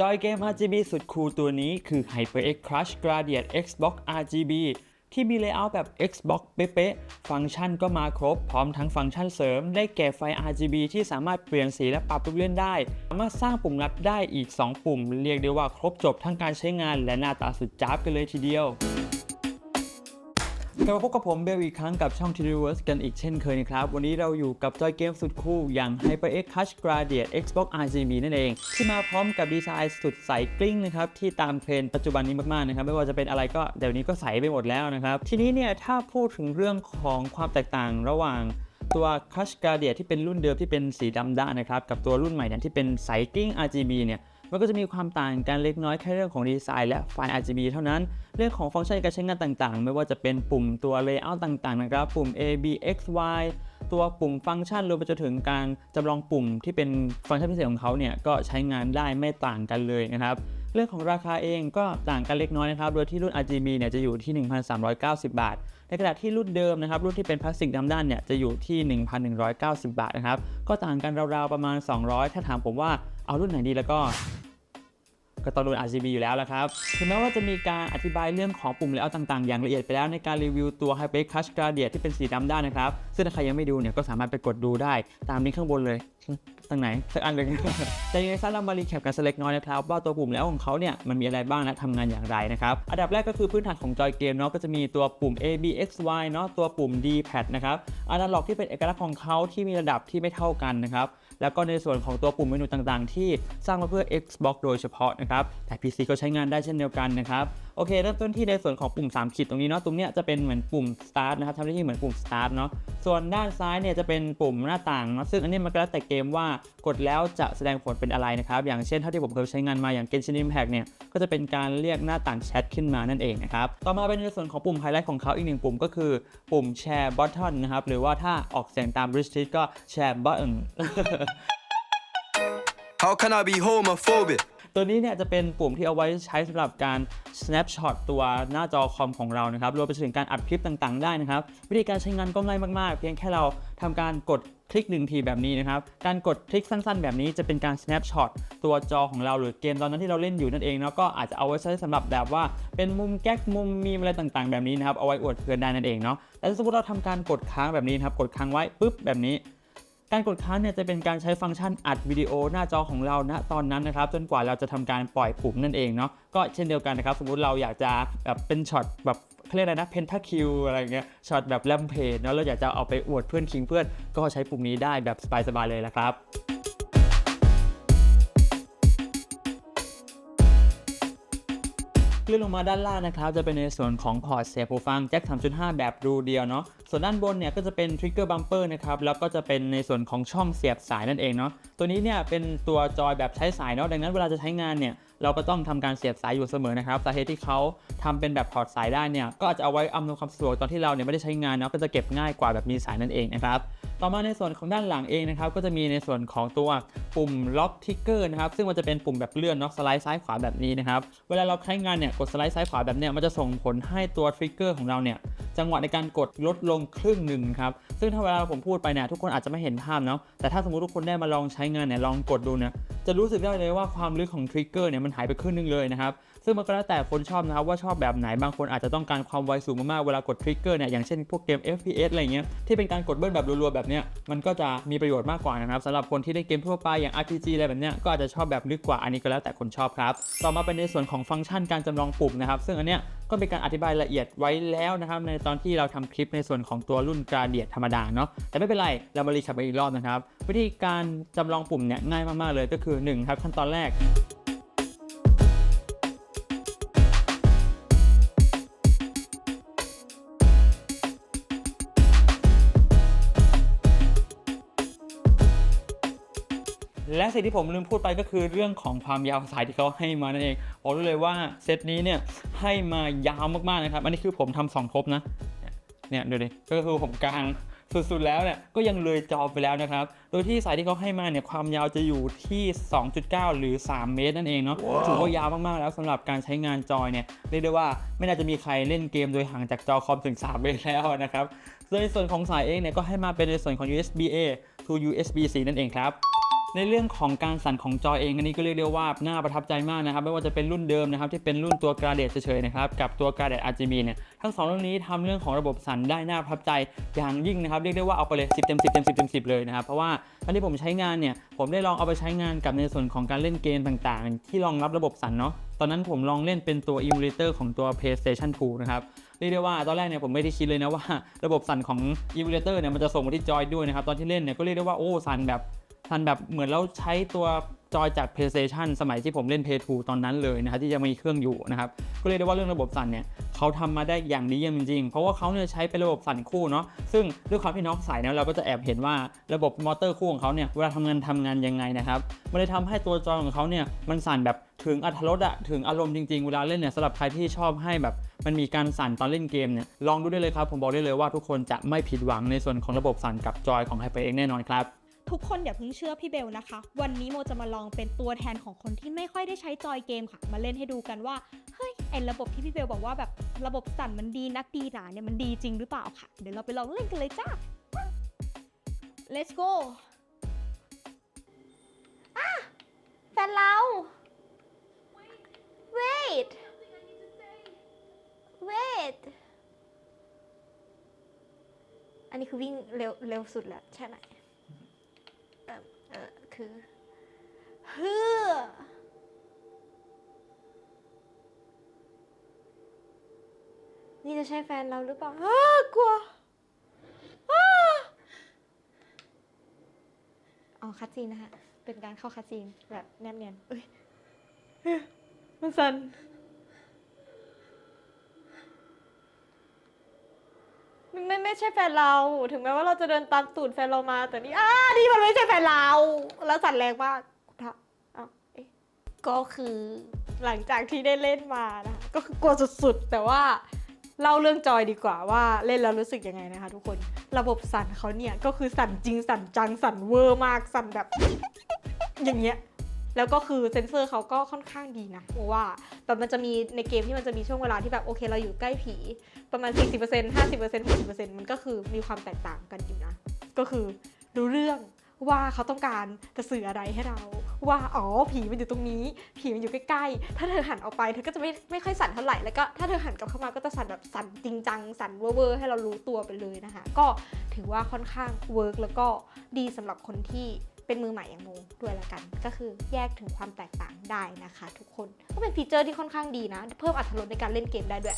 จอยเกม RGB สุดคูลตัวนี้คือ HyperX Crush Gradient Xbox RGB ที่มีเลเยอร์แบบ Xbox เป๊ะๆ ฟังก์ชันก็มาครบ พร้อมทั้งฟังก์ชันเสริม ได้แก่ไฟ RGB ที่สามารถเปลี่ยนสีและปรับรูปเล่นได้ สามารถสร้างปุ่มลัดได้อีก 2 ปุ่ม เรียกได้ว่าครบจบทั้งการใช้งานและหน้าตาสุดจ้าบกันเลยทีเดียว กลับมาพบกับผมเบลอีกครั้งกับช่อง t ี v e r s e กันอีกเช่นเคยนะครับ วันนี้เราอยู่กับจอยเกมสุดคูลอย่าง HyperX Crush Gradient Xbox RGB นั่นเอง ที่มาพร้อมกับดีไซน์สุดใสกลิ้งนะครับ ที่ตามเทรนด์ปัจจุบันนี้มากๆนะครับ ไม่ว่าจะเป็นอะไรก็เดี๋ยวนี้ก็ใสไปหมดแล้วนะครับ ทีนี้เนี่ยถ้าพูดถึงเรื่องของความแตกต่างระหว่างตัว Crush Gradient ที่เป็นรุ่นเดิมที่เป็นสีดำด้านนะครับกับตัวรุ่นใหม่เนี่ยที่เป็นใสกลิ้ง RGB เนี่ย มันก็จะมีความต่างกันเล็กน้อยแค่เรื่องของดีไซน์และไฟล์ RGB เท่านั้น เรื่องของฟังก์ชันการใช้งานต่างๆ ไม่ว่าจะเป็นปุ่มตัว Layout ต่างๆ นะครับ ปุ่ม A B X Y ตัวปุ่มฟังก์ชันรวมไปจนถึงการจำลองปุ่มที่เป็นฟังก์ชันพิเศษของเขาเนี่ยก็ใช้งานได้ไม่ต่างกันเลยนะครับเรื่องของราคาเองก็ต่างกันเล็กน้อยนะครับ โดยที่รุ่น RGB เนี่ยจะอยู่ที่ 1,390 บาท ในขณะที่รุ่นเดิมนะครับ รุ่นที่เป็นพลาสติกดำด้านเนี่ยจะอยู่ที่ 1,190 บาทนะครับ ก็ต่างกันราวๆประมาณ 200 ถ้าถามผมว่าเอารุ่นไหนดีแล้วก็ ก็ต้องรุ่น RGB อยู่แล้วละครับถึงแม้ว่าจะมีการอธิบายเรื่องของปุ่มเลเยอร์ต่างๆ อย่างละเอียดไปแล้วในการรีวิวตัว Hyper Crush Gradient ที่เป็นสีดำด้านนะครับ ซึ่งถ้าใครยังไม่ดูเนี่ยก็สามารถไปกดดูได้ตามลิงก์ข้างบนเลยตรงไหนสักอันเลยแต่ยังไงซะเรามารีแคปกันสักเล็กน้อยนะครับ ว่าตัวปุ่มแล้วของเขาเนี่ยมันมีอะไรบ้างและทำงานอย่างไรนะครับ อันดับแรกก็คือพื้นฐานของจอยเกมเนาะก็จะมีตัวปุ่ม A B X Y เนาะตัวปุ่ม D pad นะครับอนาล็อกที่เป็นเอกลักษณ์ของเขาที่มีระดับที่ไม่เท่ากันนะครับ แล้วก็ในส่วนของตัวปุ่มเมนูต่างๆ ที่สร้างมาเพื่อ Xbox โดยเฉพาะนะครับ แต่ PC ก็ใช้งานได้เช่นเดียวกันนะครับ โอเค เริ่มต้นที่ในส่วนของปุ่ม 3 ขีดตรงนี้เนาะ ตรงเนี้ยจะเป็นเหมือนปุ่ม Start นะครับทำหน้าที่เหมือนปุ่ม Start เนาะ ส่วนด้านซ้ายเนี่ยจะเป็นปุ่มหน้าต่างเนาะ ซึ่งอันนี้มันก็แล้วแต่เกมว่ากดแล้วจะแสดงผลเป็นอะไรนะครับ อย่างเช่นเท่าที่ผมเคยใช้งานมาอย่าง Genshin Impact เนี่ย ก็จะเป็นการเรียกหน้าต่างแชทขึ้นมานั่นเองนะครับ ต่อมาเป็นในส่วนของปุ่มไฮไลท์ของเขาอีกหนึ่งปุ่มก็คือปุ่ม Share Button นะครับ หรือว่าถ้าออกเสียงตาม British ก็ Share Button How can I be homophobic? ตัวนี้เนี่ยจะเป็นปุ่มที่เอาไว้ใช้สำหรับการ snapshot ตัวหน้าจอคอมของเรานะครับ รวมไปถึงการอัดคลิปต่างๆ ได้นะครับ วิธีการใช้งานก็ง่ายมากๆ เพียงแค่เราทำการกดคลิกหนึ่งทีแบบนี้นะครับ การกดคลิกสั้นๆ แบบนี้จะเป็นการ snapshot ตัวจอของเราหรือเกมตอนนั้นที่เราเล่นอยู่นั่นเองเนาะก็อาจจะเอาไว้ใช้สำหรับแบบว่า เป็นมุมแก๊กมุมมีมอะไรต่างๆ แบบนี้นะครับเอาไว้อวดเพื่อนได้นั่นเองเนาะแต่สมมติเราทำการกดค้างแบบนี้นะครับกดค้างไว้ปุ๊บแบบนี้ การกดค้างเนี่ยจะเป็นการใช้ฟังก์ชันอัดวิดีโอหน้าจอของเราณตอนนั้นนะครับจนกว่าเราจะทำการปล่อยปุ่มนั่นเองเนาะก็เช่นเดียวกันนะครับ สมมุติเราอยากจะแบบเป็นช็อตแบบเขาเรียกอะไรนะเพนทาคิวอะไรเงี้ยช็อตแบบแลมเพจเนาะเราอยากจะเอาไปอวดเพื่อนคิงเพื่อนก็ใช้ปุ่มนี้ได้แบบสบายๆเลยละครับ คลื่นลงมาด้านล่างนะครับจะเป็นในส่วนของพอร์ตเสียบหูฟังแจ็ค3.5 แบบรูเดียวเนาะส่วนด้านบนเนี่ยก็จะเป็นทริกเกอร์บัมเปอร์นะครับแล้วก็จะเป็นในส่วนของช่องเสียบสายนั่นเองเนาะตัวนี้เนี่ยเป็นตัวจอยแบบใช้สายเนาะดังนั้นเวลาจะใช้งานเนี่ยเราก็ต้องทำการเสียบสายอยู่เสมอนะครับสาเหตุที่เขาทำเป็นแบบถอดสายได้เนี่ยก็อาจจะเอาไว้อำนวยความสะดวกตอนที่เราเนี่ยไม่ได้ใช้งานเนาะก็จะเก็บง่ายกว่าแบบมีสายนั่นเองนะครับ ต่อมาในส่วนของด้านหลังเองนะครับก็จะมีในส่วนของตัวปุ่มล็อกทิกเกอร์นะครับซึ่งมันจะเป็นปุ่มแบบเลื่อนเนาะสไลด์ซ้ายขวาแบบนี้นะครับเวลาเราใช้งานเนี่ยกดสไลด์ซ้ายขวาแบบเนี้ยมันจะส่งผลให้ตัวทริกเกอร์ของเราเนี่ยจังหวะในการกดลดลงครึ่งหนึ่งครับซึ่งถ้าเวลาผมพูดไปเนี่ยทุกคนอาจจะไม่เห็นภาพเนาะแต่ถ้าสมมติทุกคนได้มาลองใช้งานเนี่ยลองกดดูเนี่ยจะรู้สึกได้เลยว่าความลึกของทริกเกอร์เนี่ยมันหายไปครึ่งหนึงเลยนะครับ ซึ่งมันก็แล้วแต่คนชอบนะครับว่าชอบแบบไหนบางคนอาจจะต้องการความไวสูงมากๆเวลากดทริกเกอร์เนี่ยอย่างเช่นพวกเกม FPS อะไรเงี้ยที่เป็นการกดเบิ้ลแบบรัวๆแบบเนี้ยมันก็จะมีประโยชน์มากกว่านะครับสำหรับคนที่เล่นเกมทั่วไปอย่าง RPG อะไรแบบเนี้ยก็อาจจะชอบแบบลึกกว่าอันนี้ก็แล้วแต่คนชอบครับ ต่อมาเป็นในส่วนของฟังก์ชันการจำลองปุ่มนะครับซึ่งอันเนี้ยก็เป็นการอธิบายละเอียดไว้แล้วนะครับในตอนที่เราทำคลิปในส่วนของตัวรุ่นกราเดียธรรมดาเนาะแต่ไม่เป็นไรเรามารีแคปอีกรอบนะครับ วิธีการจำลองปุ่มเนี่ยง่ายมากๆเลยก็คือหนึ่งครับขั้นตอนแรก และสิ่งที่ผมลืมพูดไปก็คือเรื่องของความยาวสายที่เขาให้มานั่นเองบอกได้เลยว่าเซตนี้เนี่ยให้มายาวมากๆนะครับ อันนี้คือผมทำสองทบนะ เนี่ยดูดิ ก็คือผมกลางสุดๆแล้วเนี่ยก็ยังเลยจอไปแล้วนะครับ โดยที่สายที่เขาให้มาเนี่ยความยาวจะอยู่ที่ 2.9 หรือ 3 เมตรนั่นเองเนาะถือว่ายาวมากๆแล้วสำหรับการใช้งานจอยเนี่ยเรียกได้ว่าไม่น่าจะมีใครเล่นเกมโดยห่างจากจอคอมถึง 3 เมตรแล้วนะครับโดยในส่วนของสายเองเนี่ยก็ให้มาเป็นในส่วนของ USB A to USB C นั่นเองครับ ในเรื่องของการสั่นของจอเองอันนี้ก็เรียกได้ว่าน่าประทับใจมากนะครับ ไม่ว่าจะเป็นรุ่นเดิมนะครับที่เป็นรุ่นตัวกราเดตเฉยๆนะครับกับตัวกราเดต RGB เนี่ยทั้งสองรุ่นนี้ทำเรื่องของระบบสั่นได้น่าประทับใจอย่างยิ่งนะครับเรียกได้ว่าเอาไปเลย10เต็ม10เต็ม10เต็ม10เลยนะครับเพราะว่าตอนที่ผมใช้งานเนี่ยผมได้ลองเอาไปใช้งานกับในส่วนของการเล่นเกมต่างๆ ที่รองรับระบบสั่นเนาะตอนนั้นผมลองเล่นเป็นตัว emulator ของตัว PlayStation 2 นะครับเรียกได้ว่าตอนแรกเนี่ยผมไม่ได้คิดเลยนะว่า ระบบสั่นของ emulator เนี่ยมันจะส่งมาที่จอยด้วยนะครับตอนที่เล่นเนี่ยก็เรียกได้ว่าโอ้สั่นแบบ สันแบบเหมือนเราใช้ตัวจอยจาก PlayStation สมัยที่ผมเล่น Play 2ตอนนั้นเลยนะครับที่ยังมีเครื่องอยู่นะครับก็เรียกได้ว่าเรื่องระบบสั่นเนี่ยเขาทำมาได้อย่างดีเยี่ยมจริงๆ เพราะว่าเขาเนี่ยใช้เป็นระบบสั่นคู่เนาะซึ่งด้วยความที่น้องใส่เนี่ยเราก็จะแอบเห็นว่าระบบมอเตอร์คู่ของเขาเนี่ยเวลาทำงานทำงานยังไงนะครับมันเลยทำให้ตัวจอยของเขาเนี่ยมันสั่นแบบถึงอัตรสอะถึงอารมณ์จริงๆ เวลาเล่นเนี่ยสำหรับใครที่ชอบให้แบบมันมีการสั่นตอนเล่นเกมเนี่ยลองดูได้เลยครับผมบอกได้เลยว่าทุกคนจะไม่ผิดหวังในส่วนของระบบสั่นกับจอยของ HyperX แน่นอนครับ ทุกคนอย่าเพิ่งเชื่อพี่เบลนะคะ วันนี้โมจะมาลองเป็นตัวแทนของคนที่ไม่ค่อยได้ใช้จอยเกมค่ะ มาเล่นให้ดูกันว่าเฮ้ยไอระบบที่พี่เบลบอกว่าแบบระบบสั่นมันดีนักดีหนาเนี่ยมันดีจริงหรือเปล่าค่ะ เดี๋ยวเราไปลองเล่นกันเลยจ้า let's go อะแฟนเรา wait wait อันนี้คือวิ่งเร็วเร็วสุดแล้วใช่ไหม คือเฮือนี่จะใช่แฟนเราหรือเปล่าอ้ากลัวอ้าอ๋อคัดซีนนะคะเป็นการเข้าคัดซีนแบบแนบเนียนเอ้ยเฮ้ยมันสั่นมัน ไม่ใช่แฟนเรา ถึงแม้ว่าเราจะเดินตามตูดแฟนเรามา แต่นี่อ้านี่มันไม่ใช่แฟนเรา แล้วสั่นแรงมากถ้าอ้าวเอ๊ะก็คือหลังจากที่ได้เล่นมานะคะก็คือกลัวสุดๆ แต่ว่าเล่าเรื่องจอยดีกว่าว่าเล่นแล้วรู้สึกยังไงนะคะ ทุกคนระบบสั่นเขาเนี่ยก็คือสั่นจริงสั่นจังสั่นเวอร์มากสั่นแบบ อย่างเงี้ย แล้วก็คือเซนเซอร์เขาก็ค่อนข้างดีนะเพราะว่าแบบมันจะมีในเกมที่มันจะมีช่วงเวลาที่แบบโอเคเราอยู่ใกล้ผีประมาณ 40% 50% 60%มันก็คือมีความแตกต่างกันอยู่นะ ก็คือรู้เรื่องว่าเขาต้องการจะสื่ออะไรให้เรา ว่าอ๋อผีมันอยู่ตรงนี้ ผีมันอยู่ใกล้ๆ ถ้าเธอหันออกไปเธอก็จะไม่ไม่ค่อยสั่นเท่าไหร่แล้วก็ถ้าเธอหันกลับเข้ามาก็จะสั่นแบบสั่นจริงจังสั่นเวอร์ให้เรารู้ตัวไปเลยนะคะ ก็ถือว่าค่อนข้างเวิร์กแล้วก็ดีสำหรับคนที่ เป็นมือใหม่อย่างโมด้วยละกัน ก็คือแยกถึงความแตกต่างได้นะคะ ทุกคนก็เป็นฟีเจอร์ที่ค่อนข้างดีนะ เพิ่มอรรถรสในการเล่นเกมได้ด้วย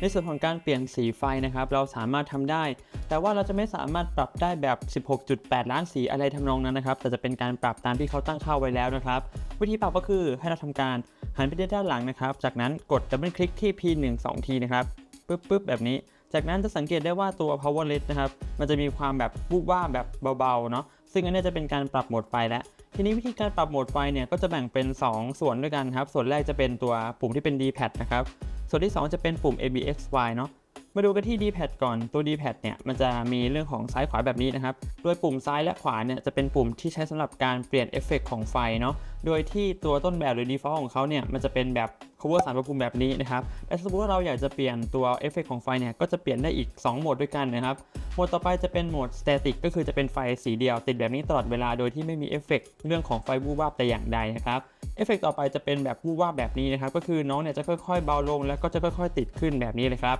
ในส่วนของการเปลี่ยนสีไฟนะครับ เราสามารถทำได้ แต่ว่าเราจะไม่สามารถปรับได้แบบ 16.8 ล้านสีอะไรทำนองนั้นนะครับ แต่จะเป็นการปรับตามที่เขาตั้งค่าไว้แล้วนะครับ วิธีปรับก็คือให้เราทำการหันไปที่ด้านหลังนะครับ จากนั้นกดดับเบิลคลิกที่ P1 2ทีนะครับปึ๊บปึ๊บแบบนี้ จากนั้นจะสังเกตได้ว่าตัว power led นะครับ มันจะมีความแบบวูบว่าแบบเบาๆ เนาะ ซึ่งอันนี้จะเป็นการปรับโหมดไฟแล้วทีนี้วิธีการปรับโหมดไฟเนี่ยก็จะแบ่งเป็น 2 ส่วนด้วยกันครับ ส่วนแรกจะเป็นตัวปุ่มที่เป็น D-pad นะครับ ส่วนที่ 2 จะเป็นปุ่ม ABXY เนาะ มาดูกันที่ D-pad ก่อนตัว D-pad เนี่ยมันจะมีเรื่องของซ้ายขวาแบบนี้นะครับ โดยปุ่มซ้ายและขวาเนี่ยจะเป็นปุ่มที่ใช้สำหรับการเปลี่ยนเอฟเฟกต์ของไฟเนาะโดยที่ตัวต้นแบบหรือ default ของเขาเนี่ยมันจะเป็นแบบ cover สารพระภูมิแบบนี้นะครับแต่สมมติว่าเราอยากจะเปลี่ยนตัวเอฟเฟกต์ของไฟเนี่ยก็จะเปลี่ยนได้อีก 2 โหมดด้วยกันนะครับโหมดต่อไปจะเป็นโหมด static ก็คือจะเป็นไฟสีเดียวติดแบบนี้ตลอดเวลาโดยที่ไม่มีเอฟเฟกต์เรื่องของไฟวูบวาบแต่อย่างใดนะครับเอฟเฟกต์ต่อไปจะเป็นแบบวูบวาบแบบนี้นะครับก็คือน้องเนี่ยจะค่อยๆเบาลง แล้วก็จะค่อยๆ ติดขึ้นแบบนี้เลยครับ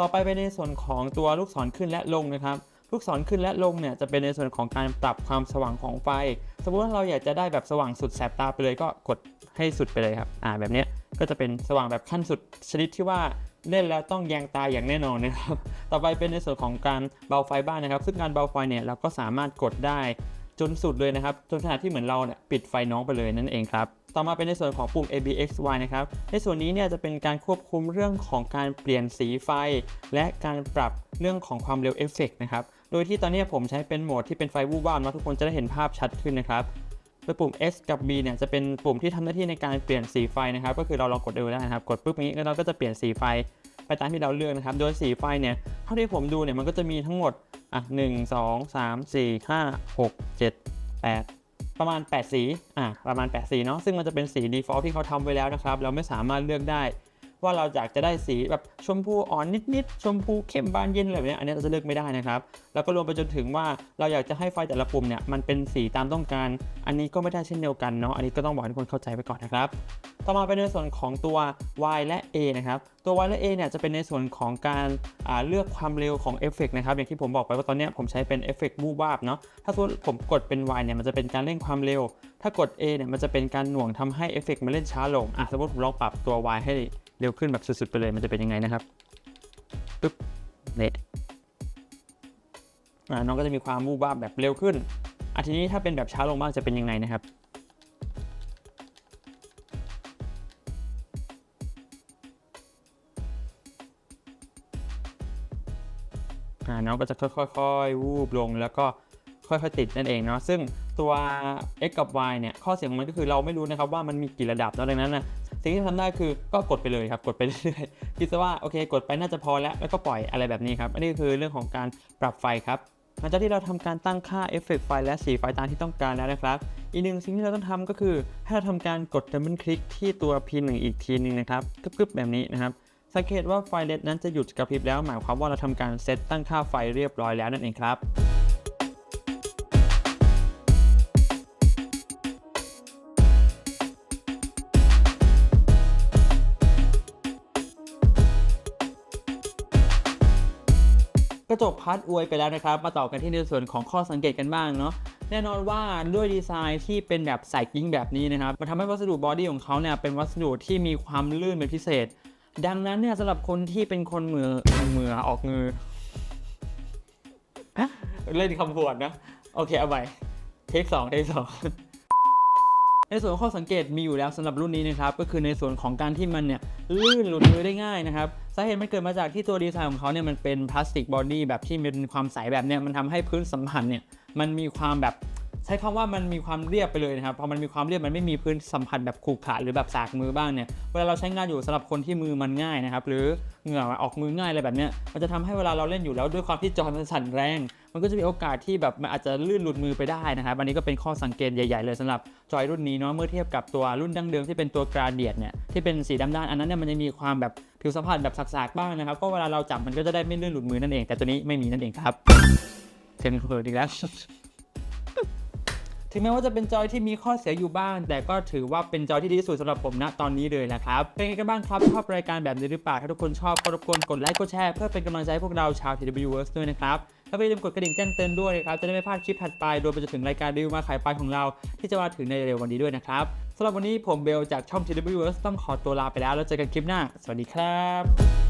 ต่อไปเป็นในส่วนของตัวลูกศรขึ้นและลงนะครับ ลูกศรขึ้นและลงเนี่ยจะเป็นในส่วนของการปรับความสว่างของไฟ สมมติว่าเราอยากจะได้แบบสว่างสุดแสบตาไปเลยก็กดให้สุดไปเลยครับ อ่าแบบนี้ก็จะเป็นสว่างแบบขั้นสุดชนิดที่ว่าเล่นแล้วต้องแยงตาอย่างแน่นอนนะครับ ต่อไปเป็นในส่วนของการเบาไฟบ้านนะครับ ซึ่งการเบาไฟเนี่ยเราก็สามารถกดได้จนสุดเลยนะครับ จนขนาดที่เหมือนเราเนี่ยปิดไฟน้องไปเลยนั่นเองครับ ต่อมาเป็นในส่วนของปุ่ม ABXY นะครับ ในส่วนนี้เนี่ยจะเป็นการควบคุมเรื่องของการเปลี่ยนสีไฟ และการปรับเรื่องของความเร็วเอฟเฟกต์นะครับ โดยที่ตอนนี้ผมใช้เป็นโหมดที่เป็นไฟวูบวาบนะทุกคนจะได้เห็นภาพชัดขึ้นนะครับโดยปุ่ม S กับ B เนี่ยจะเป็นปุ่มที่ทำหน้าที่ในการเปลี่ยนสีไฟนะครับ ก็คือเราลองกดดูได้นะครับ กดปุ๊บนี้แล้วเราก็จะเปลี่ยนสีไฟไปตามที่เราเลือกนะครับ โดยสีไฟเนี่ยเท่าที่ผมดูเนี่ยมันก็จะมีทั้งหมดอะหนึ่งสองสามสี่ห้าหกเจ็ดแปด ประมาณ 8 สี อะ ประมาณ 8 สีเนาะ ซึ่งมันจะเป็นสี default ที่เขาทำไว้แล้วนะครับ เราไม่สามารถเลือกได้ ว่าเราอยากจะได้สีแบบชมพูอ่อนนิดๆ ชมพูเข้มบานเย็นอะไรแบบนี้อันนี้เราจะเลือกไม่ได้นะครับ แล้วก็รวมไปจนถึงว่าเราอยากจะให้ไฟแต่ละปุ่มเนี่ยมันเป็นสีตามต้องการ อันนี้ก็ไม่ได้เช่นเดียวกันเนาะ อันนี้ก็ต้องบอกให้ทุกคนเข้าใจไปก่อนนะครับ ต่อมาเป็นในส่วนของตัว Y และ A นะครับ ตัว Y และ A เนี่ยจะเป็นในส่วนของการเลือกความเร็วของเอฟเฟกต์นะครับ อย่างที่ผมบอกไปว่าตอนนี้ผมใช้เป็นเอฟเฟกต์มูวาบเนาะ ถ้าสมมติผมกดเป็น Y เนี่ยมันจะเป็นการเร่งความเร็ว ถ้ากด A เนี่ยมันจะเป็นการหน่วงทำให้เอฟเฟกต์มันเล่นช้าลงอะสมมติผมลองปรับตัว Y ให้ เร็วขึ้นแบบสุดๆไปเลยมันจะเป็นยังไงนะครับปึ๊บเน็ตอ่าน้องก็จะมีความมูบวาบแบบเร็วขึ้นอะทีนี้ถ้าเป็นแบบช้าลงบ้างจะเป็นยังไงนะครับอ่าน้องก็จะค่อยๆ วูบลงแล้วก็ค่อยๆติดนั่นเองเนาะซึ่งตัว x กับ y เนี่ยข้อเสียของมันก็คือเราไม่รู้นะครับว่ามันมีกี่ระดับแล้วดังนั้นนะ สิ่งที่ทำได้คือก็กดไปเลยครับกดไปเรื่อยๆคิดซะว่าโอเค กดไปน่าจะพอแล้วแล้วก็ปล่อยอะไรแบบนี้ครับอันนี้คือเรื่องของการปรับไฟครับหลังจากที่เราทำการตั้งค่าเอฟเฟกต์ไฟและสีไฟตามที่ต้องการแล้วนะครับ อีกหนึ่งสิ่งที่เราต้องทำก็คือ ให้เราทำการกดดับเบิลคลิกที่ตัว P1 อีกทีหนึงนะครับกึบๆแบบนี้นะครับสังเกตว่าไฟเลดนั้นจะหยุดกระพริบแล้วหมายความว่าเราทำการเซตตั้งค่าไฟเรียบร้อยแล้วนั่นเองครับ กระจกพัดอวยไปแล้วนะครับ มาต่อกันที่ในส่วนของข้อสังเกตกันบ้างเนาะแน่นอนว่าด้วยดีไซน์ที่เป็นแบบใส่กิ้งแบบนี้นะครับมันทำให้วัสดุบอดี้ของเขาเนี่ยเป็นวัสดุที่มีความลื่นเป็นพิเศษ ดังนั้นเนี่ยสำหรับคนที่เป็นคนมือเมือออกมือเล่นคำพวนนะ โอเคเอาไปเทคสองเทคสอง ในส่วนของข้อสังเกตมีอยู่แล้วสำหรับรุ่นนี้นะครับก็คือในส่วนของการที่มันเนี่ยลื่นหลุดมือได้ง่ายนะครับสาเหตุมันเกิดมาจากที่ตัวดีไซน์ของเขาเนี่ยมันเป็นพลาสติกบอดี้แบบที่มีความใสแบบเนี่ยมันทำให้พื้นสัมผัสเนี่ยมันมีความแบบ ใช้คำว่ามันมีความเรียบไปเลยนะครับพอมันมีความเรียบมันไม่มีพื้นสัมผัสแบบขรุขระหรือแบบสากมือบ้างเนี่ยเวลาเราใช้งานอยู่สำหรับคนที่มือมันง่ายนะครับหรือเหงื่อออกมือง่ายอะไรแบบเนี้ยมันจะทำให้เวลาเราเล่นอยู่แล้วด้วยความที่จอมันสั่นแรง มันก็จะมีโอกาสที่แบบมันอาจจะลื่นหลุดมือไปได้นะครับอันนี้ก็เป็นข้อสังเกตใหญ่ๆเลยสำหรับจอยรุ่นนี้เนาะเมื่อเทียบกับตัวรุ่นดั้งเดิมที่เป็นตัวกราเดียตเนี่ยที่เป็นสีดำด้านอันนั้นเนี่ยมันจะมีความแบบผิวสัมผัสแบบสากๆบ้างนะครับก็เวลาเราจับมันก็จะได้ไม่ลื่นหลุดมือนั่นเอง แต่ตัวนี้ไม่มีนั่นเองครับเทนเคิร์ดอีกแล้ว ถึงแม้ว่าจะเป็นจอยที่มีข้อเสียอยู่บ้าง แต่ก็ถือว่าเป็นจอยที่ดีที่สุดสำหรับผมณตอนนี้เลยแหละครับเป็นไงกันบ้างครับชอบรายการแบบนี้หรือเปล่าถ้าทุกคนชอบก็รบกวนกดไลค์กดแชร์เพื่อเป็นกำลังใจให้พวกเราชาว TWS ด้วยนะครับแล้วก็อย่าลืมกดกระดิ่งแจ้งเตือนด้วยนะครับจะได้ไม่พลาดคลิปถัดไปโดยไปจนถึงรายการรีวิวมาขายไปของเรา ที่จะมาถึงในเร็ววันนี้ด้วยนะครับสำหรับวันนี้ผมเบลจากช่อง TWS ต้องขอตัวลาไปแล้วแล้วเจอกันคลิปหน้า สวัสดีครับ